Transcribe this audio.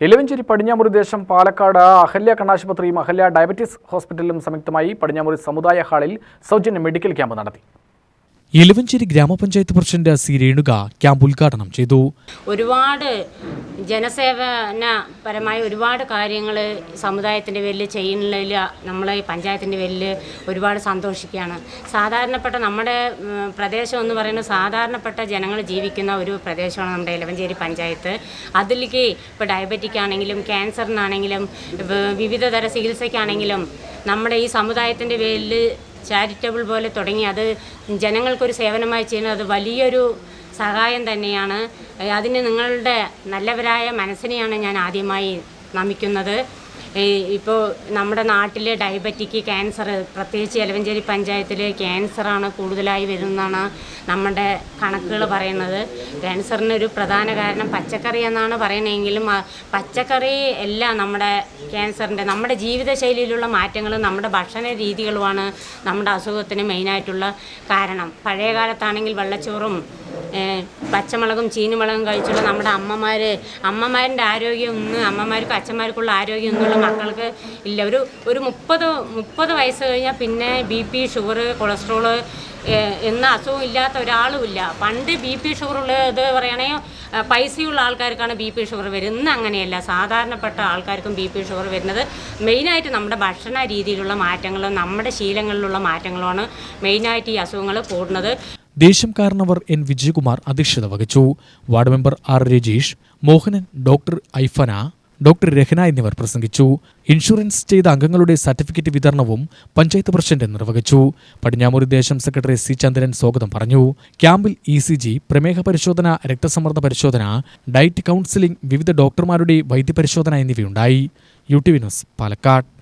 എലവഞ്ചേരി പടിഞ്ഞാമുറി ദേശം പാലക്കാട് അഹല്യ കണ്ണാശുപത്രിയും അഹല്യ ഡയബറ്റീസ് ഹോസ്പിറ്റലും സംയുക്തമായി പടിഞ്ഞാമുറി സമുദായ ഹാളിൽ സൗജന്യ മെഡിക്കൽ ക്യാമ്പ് നടത്തി. എലവഞ്ചേരി ഗ്രാമപഞ്ചായത്ത് പ്രസിഡന്റ് സി രേണുക ക്യാമ്പ് ഉദ്ഘാടനം ചെയ്തു. ഒരുപാട് ജനസേവനപരമായ ഒരുപാട് കാര്യങ്ങൾ സമുദായത്തിന്റെ പേരിൽ ചെയ്യുന്നതിൽ നമ്മളെ പഞ്ചായത്തിന്റെ പേരിൽ ഒരുപാട് സന്തോഷിക്കുകയാണ്. സാധാരണപ്പെട്ട നമ്മുടെ പ്രദേശം എന്ന് പറയുന്നത് സാധാരണപ്പെട്ട ജനങ്ങൾ ജീവിക്കുന്ന ഒരു പ്രദേശമാണ് നമ്മുടെ എലവഞ്ചേരി പഞ്ചായത്ത്. അതിലേക്ക് ഇപ്പോൾ ഡയബറ്റിക് ആണെങ്കിലും ക്യാൻസറിനാണെങ്കിലും വിവിധതര വിവിധ തര ചികിത്സയ്ക്കാണെങ്കിലും നമ്മുടെ ഈ സമുദായത്തിന്റെ പേരിൽ ചാരിറ്റബിൾ പോലെ തുടങ്ങി. അത് ജനങ്ങൾക്കൊരു സേവനമായി ചെയ്യുന്നത് അത് വലിയൊരു സഹായം തന്നെയാണ്. അതിന് നിങ്ങളുടെ നല്ലവരായ മനസ്സിനെയാണ് ഞാൻ ആദ്യമായി നമിക്കുന്നത്. ഇപ്പോൾ നമ്മുടെ നാട്ടിൽ ഡയബറ്റിക് ക്യാൻസർ പ്രത്യേകിച്ച് എലവഞ്ചേരി പഞ്ചായത്തിൽ ക്യാൻസറാണ് കൂടുതലായി വരുന്നതാണ് നമ്മുടെ കണക്കുകൾ പറയുന്നത്. ക്യാൻസറിന് ഒരു പ്രധാന കാരണം പച്ചക്കറി എന്നാണ് പറയുന്നതെങ്കിലും പച്ചക്കറി എല്ലാം നമ്മുടെ ക്യാൻസറിന്റെ നമ്മുടെ ജീവിതശൈലിയിലുള്ള മാറ്റങ്ങൾ നമ്മുടെ ഭക്ഷണ രീതികളുമാണ് നമ്മുടെ അസുഖത്തിന് മെയിനായിട്ടുള്ള കാരണം. പഴയ കാലത്താണെങ്കിൽ വെള്ളച്ചോറും പച്ചമുളകും ചീനിമുളകും കഴിച്ചുള്ള നമ്മുടെ അമ്മമാർ അമ്മമാരുടെ ആരോഗ്യം ഇന്ന് അമ്മമാർക്കും അച്ഛന്മാർക്കുള്ള ആരോഗ്യം ഇന്നുള്ള മക്കൾക്ക് ഇല്ല. ഒരു ഒരു മുപ്പത് മുപ്പത് വയസ്സ് കഴിഞ്ഞാൽ പിന്നെ ബി പി ഷുഗർ കൊളസ്ട്രോൾ എന്ന അസുഖം ഇല്ലാത്ത ഒരാളും ഇല്ല. പണ്ട് ബി പി ഷുഗർ ഉള്ളത് പറയുകയാണെങ്കിൽ പൈസയുള്ള ആൾക്കാർക്കാണ് ബി പി ഷുഗർ വരുന്നത്. ഇന്ന് അങ്ങനെയല്ല. സാധാരണപ്പെട്ട ആൾക്കാർക്കും ബി പി ഷുഗർ വരുന്നത് മെയിനായിട്ട് നമ്മുടെ ഭക്ഷണ രീതിയിലുള്ള മാറ്റങ്ങളും നമ്മുടെ ശീലങ്ങളിലുള്ള മാറ്റങ്ങളുമാണ് മെയിനായിട്ട് ഈ അസുഖങ്ങൾ കൂടുന്നത്. ദേശം കാരണവർ എൻ വിജയകുമാർ അധ്യക്ഷത വഹിച്ചു. Ward member R Rajeesh Mohanan doctor Aifana doctor Rahana എന്നിവർ പ്രസംഗിച്ചു. ഇൻഷുറൻസ് ചെയ്ത അംഗങ്ങളുടെ സർട്ടിഫിക്കറ്റ് വിതരണവും പഞ്ചായത്ത് പ്രസിഡന്റ് നിർവഹിച്ചു. പടിഞ്ഞാമൂരി ദേശം സെക്രട്ടറി സി ചന്ദ്രൻ സ്വാഗതം പറഞ്ഞു. ക്യാമ്പിൽ ഇ സി ജി പ്രമേഹ പരിശോധന രക്തസമ്മർദ്ദ പരിശോധന ഡയറ്റ് കൗൺസിലിംഗ് വിവിധ ഡോക്ടർമാരുടെ വൈദ്യപരിശോധന എന്നിവയുണ്ടായി. U T V news Palakkad.